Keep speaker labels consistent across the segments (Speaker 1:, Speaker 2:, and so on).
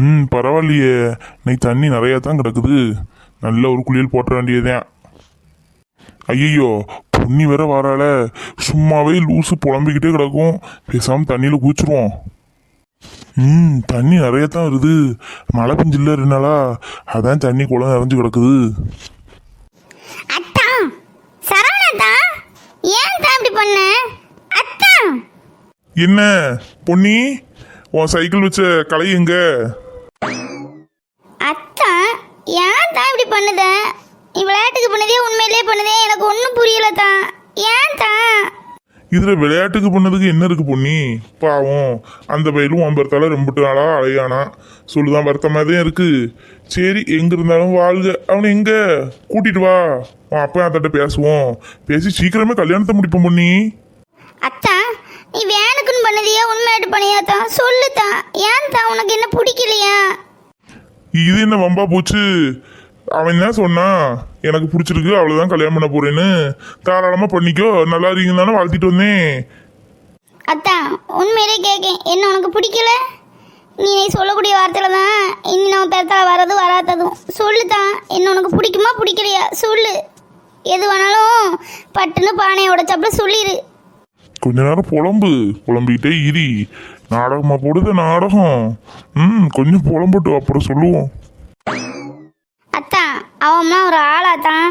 Speaker 1: ம் பரவாயில்லையே. இன்னைக்கு தண்ணி நிறையா தான் கிடக்குது. நல்ல ஒரு குளியல் போட்ட வேண்டியதுதான். ஐயோ பொன்னி வேற வரால சும்மாவே லூசு புலம்பிக்கிட்டே கிடக்கும். பேசாம தண்ணியில் குதிச்சிருவோம் ம் தண்ணி நிறைய தான் வருது. மழை பெஞ்சில்ல ரெண்டு நாளா. அதான் தண்ணி குளம் நிறைஞ்சு கிடக்குது.
Speaker 2: அத்தா சரவணத்தா ஏன் தான் இப்படி பண்ண? அத்தா.
Speaker 1: என்ன பொன்னி? உன் சைக்கிள் வச்ச களை எங்க
Speaker 2: அத்தா ஏன் தான் இப்படி பண்ணுத நீ விளையாட்டுக்கு பண்ணதே உண்மையிலேயே பண்ணுதே எனக்கு ஒன்றும் புரியல தான் ஏன் தான்
Speaker 1: இதுல விளையாட்டுக்கு பண்ணதுக்கு என்ன இருக்கு பொன்னி? பாவம். அந்த பயிலும் உன் பிறத்தால ரொம்ப நாளா அலையானா. சொல்லுதான் வருத்தமா தான் இருக்கு. சரி எங்க இருந்தாலும் வாழ்க. அவனை எங்க? கூட்டிட்டு வா. உன் அப்பா அத்தட்ட பேசுவோம். பேசி சீக்கிரமே கல்யாணத்தை முடிப்போம் பொன்னி.
Speaker 2: அத்தா நீ வேணுக்குன்னு பண்ணதையா? உண்மையாட்டு பண்ணியா தான் சொல்லு தான் ஏன் தான் உனக்கு என்ன பிடிக்கலையா?
Speaker 1: இது என்ன வம்பா போச்சு? அவன் என்ன சொன்னான் எனக்கு பிடிச்சிருக்கு அவ்வளவுதான் கல்யாணம் பண்ண போறேன்னு. தாராளமா பண்ணிக்கோ நல்லா இருக்கீங்க தானே வாழ்த்திட்டு வந்தேன்.
Speaker 2: அத்தா உண்மையிலே கேட்கேன் என்ன உனக்கு பிடிக்கல? நீ சொல்லக்கூடிய வார்த்தையில தான் இனி நம்ம பெறத்தால வர்றது வராததும். சொல்லு தான் என்ன உனக்கு பிடிக்குமா பிடிக்கலையா? சொல்லு. எது வேணாலும் பட்டுன்னு பானையை உடைச்சப்பல சொல்லிடு
Speaker 1: கொஞ்ச நேரம் புலம்பு. புலம்பிக்கிட்டே இரி. நாடகமா போடுது நாடகம். ம் கொஞ்சம் புலம்பட்டு அப்புறம் சொல்லுவோம்.
Speaker 2: அவன்மா ஒரு ஆளா தான்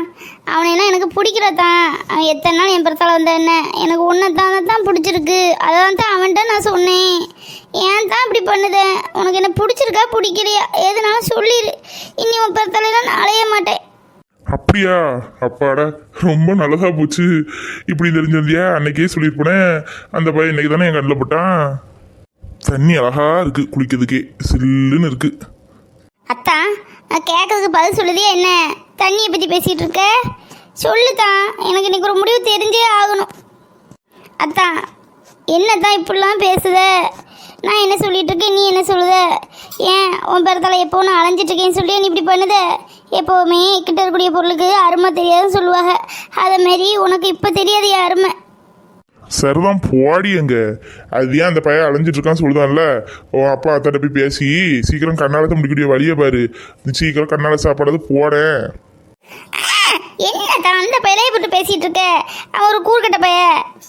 Speaker 2: அவனையெல்லாம் எனக்கு பிடிக்கல தான் அவன் எத்தனை நாள் என் பிறத்தால வந்த என்ன? எனக்கு ஒன்று தான் தான் பிடிச்சிருக்கு. அதான் தான் அவன்கிட்ட நான் சொன்னேன். ஏன் தான் இப்படி பண்ணுத? உனக்கு என்ன பிடிச்சிருக்கா? பிடிக்கலையா? எதுனாலும் சொல்லிடு இனி உன் பிறத்தாலாம் நான் அலைய மாட்டேன்.
Speaker 1: அப்படியா? அப்பாடா ரொம்ப நல்லதா போச்சு. இப்படி தெரிஞ்சிருந்தியா? அன்னைக்கே சொல்லியிருப்பேன். அந்த பையன் இன்னைக்கு தானே என் கண்ணில் போட்டான். தண்ணி அழகா இருக்கு குளிக்கிறதுக்கே. சில்லுன்னு இருக்கு.
Speaker 2: அத்தா நான் கேட்கறதுக்கு பதில் சொல்லுதே என்ன? தண்ணியை பற்றி பேசிகிட்டு இருக்க? சொல்லுதான் எனக்கு இன்னைக்கு ஒரு முடிவு தெரிஞ்சே ஆகணும். அதான். என்னத்தான் இப்படிலாம் பேசுத? நான் என்ன சொல்லிட்டு இருக்கேன் நீ என்ன சொல்லுத? ஏன்? உன் பிறத்தால எப்போ நான் அலைஞ்சிட்ருக்கேன்னு சொல்லி நீ இப்படி பண்ணுத? எப்போவுமே கிட்ட இருக்கக்கூடிய பொருளுக்கு அருமை தெரியாதுன்னு சொல்லுவாங்க. அதை மாரி உனக்கு இப்போ தெரியாது என் அருமை.
Speaker 1: சரிதான் போடி எங்க அது ஏன் அந்த பையன் அலைஞ்சிட்டு இருக்கான்னு சொல்லுதான்ல? ஓ அப்பா அத்தாட்ட போய் பேசி சீக்கிரம் கண்ணாலத்தை முடிக்கக்கூடிய வழியை பாரு. நீ சீக்கிரம் கண்ணால சாப்பாடு போடேன்
Speaker 2: என்னத்தான் அந்த பையலே போட்டு பேசிட்டு இருக்க? அவன் ஒரு கூறுகட்ட பைய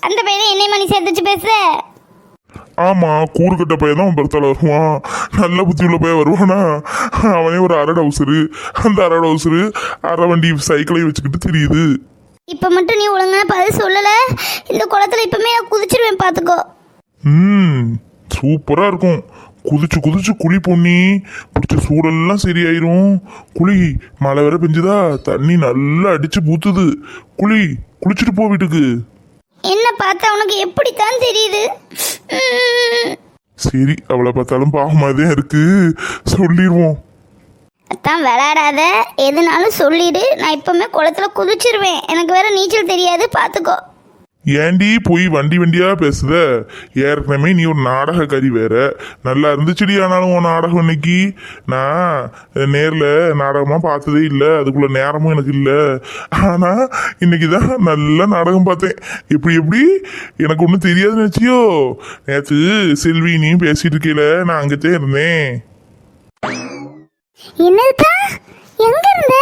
Speaker 2: அந்த பையனை என்னை மணி சேர்த்து வச்சு பேசுற?
Speaker 1: ஆமா கூறுகட்ட பையன் தான் பிறத்தால வருவான். நல்ல புத்தி உள்ள பையன் வருவானா? அவனே ஒரு அரை டவுசரு. அந்த அரை டவுசரு அரை வண்டி சைக்கிளையும் வச்சுக்கிட்டு தெரியுது.
Speaker 2: இப்போ மட்டும் நீ ஒழுங்கான பதில் சொல்லல? இந்த குளத்துல இப்பவுமே நான் குதிச்சிருவேன் பார்த்துக்கோ
Speaker 1: ம் சூப்பரா இருக்கும். குதிச்சு குதிச்சு குழி பொண்ணி பிடிச்ச சூடெல்லாம் சரியாயிரும். குழி மழை வேற பெஞ்சுதா? தண்ணி நல்லா அடிச்சு பூத்துது குழி குளிச்சுட்டு போ வீட்டுக்கு.
Speaker 2: என்ன பார்த்தா உனக்கு எப்படித்தான் தெரியுது.
Speaker 1: சரி அவளை பார்த்தாலும் பாவமா தான் இருக்கு. சொல்லிடுவோம்.
Speaker 2: அதான் விளையாடாத. எதுனாலும் சொல்லிடு. நான் இப்பவுமே குளத்துல குதிச்சிருவேன். எனக்கு வேற நீச்சல் தெரியாது. பார்த்துக்கோ
Speaker 1: ஏண்டி போய் வண்டி வண்டியா பேசுத? ஏற்கனவே நீ ஒரு நாடகக்காரி வேற. நல்லா இருந்துச்சுடி ஆனாலும் உன் நாடகம் இன்னைக்கு? நான் நேரில் நாடகமா பார்த்ததே இல்லை. அதுக்குள்ள நேரமும் எனக்கு இல்லை. ஆனா இன்னைக்கு தான் நல்ல நாடகம் பார்த்தேன். எப்படி எப்படி? எனக்கு ஒன்றும் தெரியாதுன்னு வச்சியோ நேற்று செல்வி நீ பேசிட்டு இருக்கையில நான் அங்கத்தே இருந்தேன்.
Speaker 2: என்னதுப்பா? எங்க இருந்த?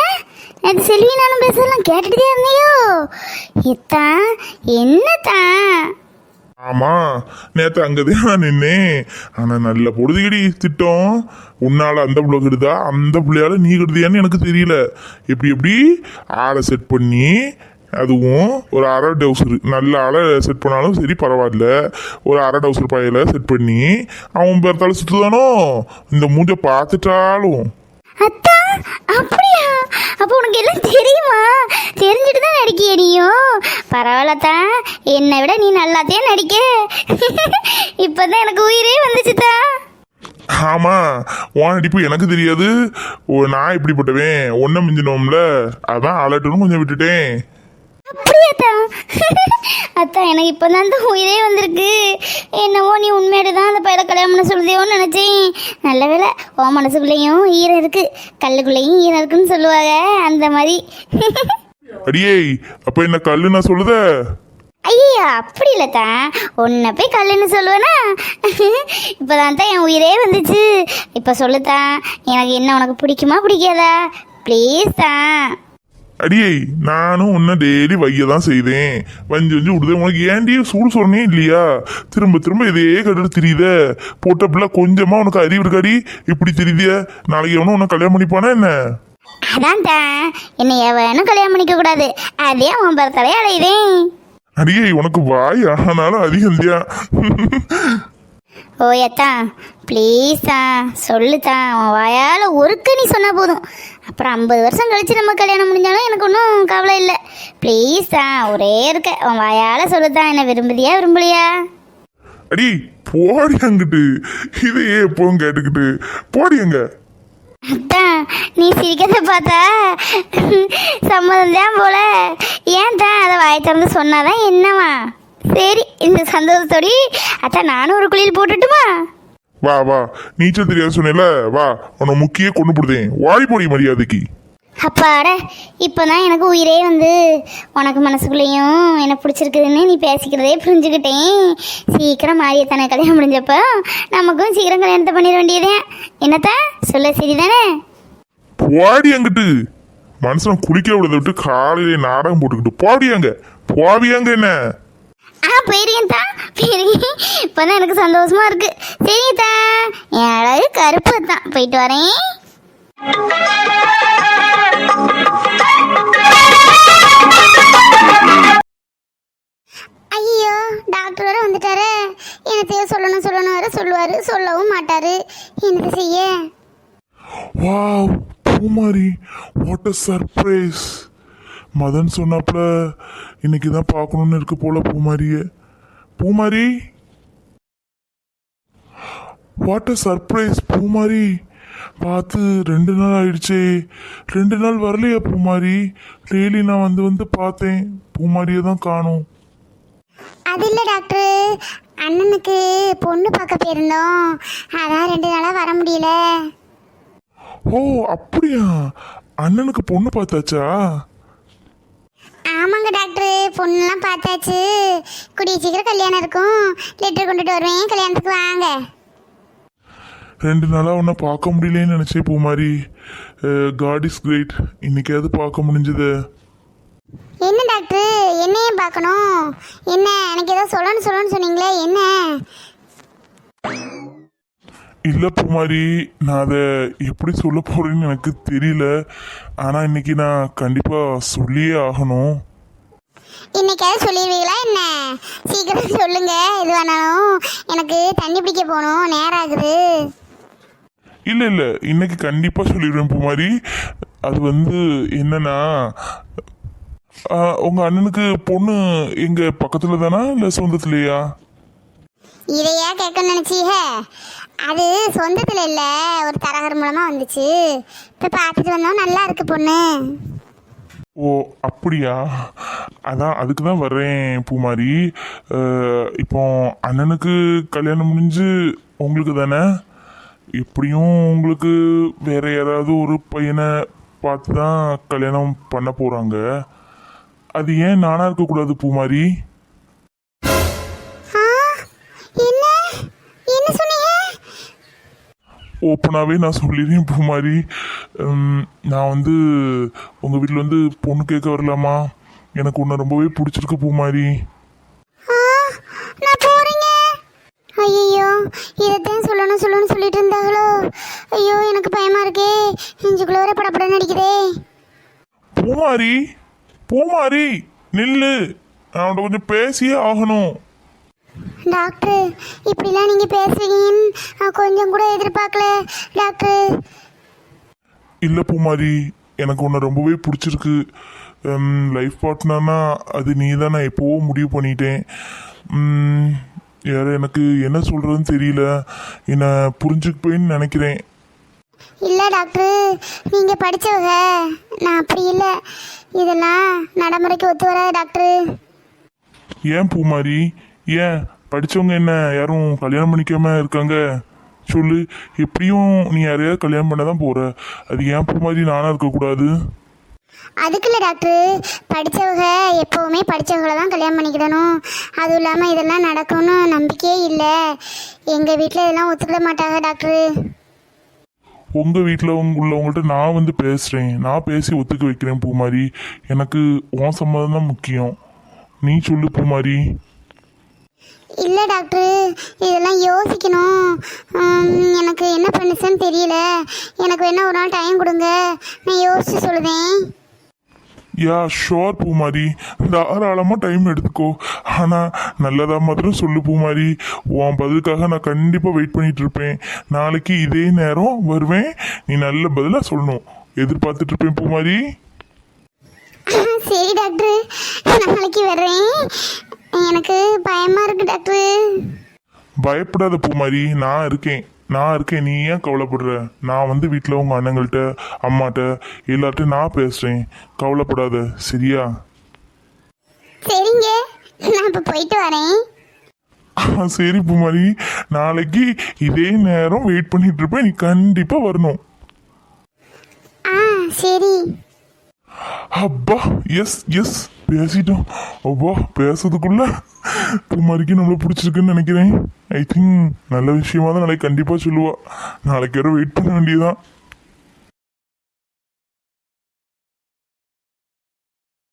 Speaker 2: நேற்று செல்வி நானும் பேசலாம் கேட்டுட்டே இருந்தியோ? இத்தான் என்னத்தான்
Speaker 1: ஆமா நேத்து அங்கதான் நான் நின்னேன். ஆனா நல்ல பொழுதுகடி திட்டம். உன்னால அந்த பிள்ளை கெடுதா? அந்த பிள்ளையால நீ கெடுதியான்னு எனக்கு தெரியல. எப்படி எப்படி? ஆளை செட் பண்ணி அதுவும் ஒரு அரை டவுசர். நல்ல ஆளை செட் பண்ணாலும் சரி பரவாயில்ல. ஒரு அரை டவுசர் பையில செட் பண்ணி அவன் பேர்த்தால சுற்றுதானோ இந்த மூஞ்ச பார்த்துட்டாலும்.
Speaker 2: அத்தா அப்படியா? அப்போ உனக்கு எல்லாம் தெரியுமா? தெரிஞ்சுட்டு தான் நடிக்கிய நீயும் பரவாயில்லத்தா என்னை விட நீ நல்லாத்தே நடிக்க. இப்போதான் எனக்கு உயிரே வந்துச்சுதா
Speaker 1: ஆமா உன் நடிப்பு எனக்கு தெரியாது. ஓ, நான் இப்படிப்பட்டவேன். ஒன்றும் மிஞ்சினோம்ல. அதான் அலட்டுன்னு கொஞ்சம் விட்டுட்டேன்.
Speaker 2: அப்படியாத்தா? அத்தா எனக்கு இப்போதான் அந்த உயிரே வந்திருக்கு. என்னவோ நீ உண்மையோடு தான் அந்த பையனை கல்யாணம் பண்ண சொல்லுதேயோன்னு நினச்சேன். நல்ல வேலை உன் மனசுக்குள்ளேயும் ஈரம் இருக்கு. கல்லுக்குள்ளேயும் ஈரம் இருக்குன்னு சொல்லுவாங்க. அந்த மாதிரி.
Speaker 1: அடியே அப்ப என்ன கல்லு நான் சொல்லுத?
Speaker 2: ஐயா அப்படி இல்லை தான் உன்னை போய் கல்லுன்னு சொல்லுவேனா? இப்போதான் தான் என் உயிரே வந்துச்சு. இப்போ சொல்லுத்தான் எனக்கு என்ன உனக்கு பிடிக்குமா பிடிக்காதா? ப்ளீஸ் தான்
Speaker 1: அடியே நானும் உன்ன டெய்லி வைய தான் செய்தேன். வஞ்சி வஞ்சி விடுதேன் உனக்கு ஏன்டி சூடு சொன்னே இல்லையா? திரும்ப திரும்ப இதே கட்டு தெரியுத. போட்ட பிள்ளை கொஞ்சமா உனக்கு அறிவு இருக்காடி. இப்படி தெரியுதிய? நாளைக்கு எவனும் உன்னை கல்யாணம் பண்ணிப்பானா என்ன?
Speaker 2: அதான் தான் என்னை எவனும் கல்யாணம் பண்ணிக்க கூடாது. அதே அவன் பரத்தலையே அடையுதேன்
Speaker 1: அடியே உனக்கு வாய் ஆனாலும் அதிகந்தியா
Speaker 2: ஓயத்தான் ப்ளீஸ் தான் சொல்லுத்தான் அவன் வாயால் ஒருக்கு நீ சொன்னால் போதும். அப்புறம் ஐம்பது வருஷம் கழிச்சு நம்ம கல்யாணம் முடிஞ்சாலும் எனக்கு ஒன்றும் கவலை இல்லை. ப்ளீஸ் தான் ஒரே இருக்க. அவன் வாயால் சொல்லுத்தான் என்ன விரும்புதியா விரும்பலையா?
Speaker 1: அடி போடி அங்கிட்டு. இதையே எப்பவும் கேட்டுக்கிட்டு. போடி அங்க.
Speaker 2: அதான் நீ சிரிக்கிறத பார்த்தா சம்மதம் தான் போல. ஏன் தான் அதை வாய் திறந்து சொன்னாதான் என்னவா? சரி இந்த சந்தோஷத்தோடி அத்தான் நானும் ஒரு குளியல் போட்டுட்டுமா?
Speaker 1: வா வா. நீச்சல் தெரியாது சொன்னேல வா. உன்னை முக்கிய கொண்டு போடுதேன். வாடி போடி மரியாதைக்கு.
Speaker 2: அப்பாட இப்போ தான் எனக்கு உயிரே வந்து உனக்கு மனசுக்குள்ளேயும் என்ன பிடிச்சிருக்குதுன்னு நீ பேசிக்கிறதே புரிஞ்சுக்கிட்டேன். சீக்கிரம் மாரியத்தானே கல்யாணம் முடிஞ்சப்போ நமக்கும் சீக்கிரம் கல்யாணத்தை பண்ணிட வேண்டியதே. என்னத்தா? சொல்ல சரிதானே?
Speaker 1: போடி அங்கிட்டு. மனுஷன் குளிக்க விடுறத விட்டு காலையில நாடகம் போட்டுக்கிட்டு. போடி அங்க. போவியாங்க என்ன?
Speaker 2: போயிருக்கேன் தான் போயிருக்கேன். இப்போ தான் எனக்கு சந்தோஷமா இருக்கு. சரிங்க என் அழகு கருப்பு தான். போயிட்டு வரேன். ஐயோ டாக்டர் வர வந்துட்டாரு. என்னத்தையோ சொல்லணும் சொல்லணும் வர சொல்லுவாரு. சொல்லவும் மாட்டாரு. என்னது செய்ய?
Speaker 1: Wow Poomari what a surprise Madan சொன்னாப்புல இன்னைக்கு தான் பார்க்கணும்னு இருக்கு போல பூமாரிய. பூமாரி? வாட் அ சர்ப்ரைஸ் பூமாரி. பார்த்து ரெண்டு நாள் ஆயிடுச்சே. ரெண்டு நாள் வரலையா பூமாரி? டெய்லி நான் வந்து வந்து பார்த்தேன். பூமாரியை தான் காணும்.
Speaker 2: அது இல்லை டாக்டர். அண்ணனுக்கு பொண்ணு பார்க்க போயிருந்தோம். அதான் ரெண்டு நாளாக வர முடியல.
Speaker 1: ஓ அப்படியா? அண்ணனுக்கு பொண்ணு பார்த்தாச்சா?
Speaker 2: ஆமாங்க டாக்டர் பொண்ணுலாம் பார்த்தாச்சு. கூடிய சீக்கிரம் கல்யாணம் இருக்கும். லெட்டர் கொண்டுட்டு வருவேன். கல்யாணத்துக்கு வாங்க.
Speaker 1: ரெண்டு நாளாக உன்னை பார்க்க முடியலன்னு நினச்சேன் பூமாரி. காட் இஸ் கிரேட் இன்னைக்காவது பார்க்க முடிஞ்சது.
Speaker 2: என்ன டாக்டர்? என்னையும் பார்க்கணும்? என்ன? எனக்கு ஏதோ சொல்லணும்னு சொல்லணும்னு சொன்னீங்களே என்ன?
Speaker 1: இல்லை பூமாரி நான் அதை எப்படி சொல்ல போகிறேன்னு எனக்கு தெரியல. ஆனால் இன்னைக்கு நான் கண்டிப்பாக சொல்லியே ஆகணும்.
Speaker 2: இன்னைக்காவது சொல்லிடுவீங்களா என்ன? சீக்கிரம் சொல்லுங்க. எது வேணாலும் எனக்கு தண்ணி பிடிக்க போகணும். நேரம் ஆகுது.
Speaker 1: இல்லை இல்லை. இன்னைக்கு கண்டிப்பாக சொல்லிடுவேன் பூமாரி. அது வந்து என்னன்னா உங்கள் அண்ணனுக்கு பொண்ணு எங்கள் பக்கத்தில் தானா? இல்லை சொந்தத்துலையா?
Speaker 2: இதையா கேட்க நினச்சீக அது சொந்தத்தில் இல்லை ஒரு தரகர் மூலமாக வந்துச்சு. இப்போ பார்த்துட்டு வந்தோம் நல்லா இருக்கு பொண்ணு.
Speaker 1: ஓ அப்படியா? அதான் அதுக்கு தான் வர்றேன் பூமாரி. இப்போ அண்ணனுக்கு கல்யாணம் முடிஞ்சு உங்களுக்கு தானே? எப்படியும் உங்களுக்கு வேற யாராவது ஒரு பையனை பார்த்து தான் கல்யாணம் பண்ண போகிறாங்க அது ஏன் நானாக இருக்கக்கூடாது பூமாரி? ஓப்பனாகவே நான் சொல்லிடுறேன். பூமாரி உம், நான் வந்து உங்கள் வீட்டில் வந்து பொண்ணு கேட்க வரலாமா? எனக்கு உன்னை ரொம்பவே பிடிச்சிருக்கு பூமாரி
Speaker 2: ஐயோ இதைத்தான் சொல்லணும் சொல்லணும்னு சொல்லிட்டு இருந்தாங்களோ? ஐயோ எனக்கு பயமா இருக்கே. நெஞ்சுக்குள்ள வர படப்படன்னு அடிக்குதே.
Speaker 1: பூமாரி பூமாரி நில்லு. நான் கொஞ்சம் பேசியே ஆகணும்.
Speaker 2: டாக்டர் இப்படிலாம் நீங்க பேசுவீங்கன்னு நான் கொஞ்சம் கூட எதிர்பார்க்கல. டாக்டர்.
Speaker 1: இல்லை பூமாரி எனக்கு உன்னை ரொம்பவே பிடிச்சிருக்கு. லைஃப் பார்ட்னர்னா அது நீ தான் நான் எப்போவோ முடிவு பண்ணிட்டேன். வேற எனக்கு என்ன சொல்கிறதுன்னு தெரியல. என்னை புரிஞ்சுக்குப்பேன்னு நினைக்கிறேன்.
Speaker 2: இல்லை டாக்டர் நீங்கள் படித்தவங்க நான் அப்படி இல்லை. இதெல்லாம் நடைமுறைக்கு ஒத்து வராது டாக்டர்.
Speaker 1: ஏன் பூமாரி? ஏன்? படித்தவங்க என்ன யாரும் கல்யாணம் பண்ணிக்காம இருக்காங்க? சொல்லு எப்படியும் நீ யாரையாவது கல்யாணம் பண்ண தான் போகிற அது ஏன் பூமாரி நானாக இருக்கக்கூடாது?
Speaker 3: அதுக்கு இல்லை டாக்டர் படித்தவங்க எப்போவுமே படித்தவங்கள தான் கல்யாணம் பண்ணிக்கிடணும். அதுவும் இல்லாமல் இதெல்லாம் நடக்கும்னு நம்பிக்கையே இல்லை. எங்கள் வீட்டில் இதெல்லாம் ஒத்துக்கிட மாட்டாங்க டாக்டர்.
Speaker 1: உங்க வீட்டில் உள்ளவங்கள்ட்ட நான் வந்து பேசுறேன். நான் பேசி ஒத்துக்க வைக்கிறேன் பூமாரி எனக்கு உன் சம்மதம் தான் முக்கியம். நீ சொல்லு பூமாரி
Speaker 3: இல்லை டாக்டர் இதெல்லாம் யோசிக்கணும். எனக்கு என்ன பண்ணுச்சுன்னு தெரியல. எனக்கு வேணா ஒரு நாள் டைம் கொடுங்க. நான் யோசிச்சு சொல்லுதேன்
Speaker 1: யா ஷோர் பூமாரி. தாராளமாக டைம் எடுத்துக்கோ. ஆனால் நல்லதா மாத்திரம் சொல்லு பூமாரி. உன் பதிலுக்காக நான் கண்டிப்பாக வெயிட் பண்ணிட்டு இருப்பேன். நாளைக்கு இதே நேரம் வருவேன். நீ நல்ல பதிலாக சொல்லணும். எதிர்பார்த்துட்டு இருப்பேன் பூமாரி.
Speaker 3: சரி டாக்டர் நாளைக்கு வர்றேன். எனக்கு பயமாக இருக்கு டாக்டர்.
Speaker 1: பயப்படாத பூமாரி நான் இருக்கேன். நான் இருக்கேன். நீ ஏன் கவலைப்படுற? நான் வந்து வீட்டில் உங்கள் அண்ணங்கள்ட்ட அம்மாட்ட எல்லார்ட்டையும் நான் பேசுகிறேன் கவலைப்படாத சரியா?
Speaker 3: சரிங்க. நான் இப்போ போயிட்டு வரேன்.
Speaker 1: சரி பூமாரி. நாளைக்கு இதே நேரம் வெயிட் பண்ணிட்டு இருப்பேன். நீ கண்டிப்பாக வரணும்.
Speaker 3: ஆ சரி.
Speaker 1: அப்பா எஸ் எஸ் பேசிட்டோம். அவ்வா பேசுறதுக்குள்ள குமாரிக்கு நம்மள பிடிச்சிருக்குன்னு நினைக்கிறேன். ஐ திங்க் நல்ல விஷயமா தான் நாளைக்கு கண்டிப்பாக சொல்லுவா. நாளைக்கு வர வெயிட் பண்ண வேண்டியதான்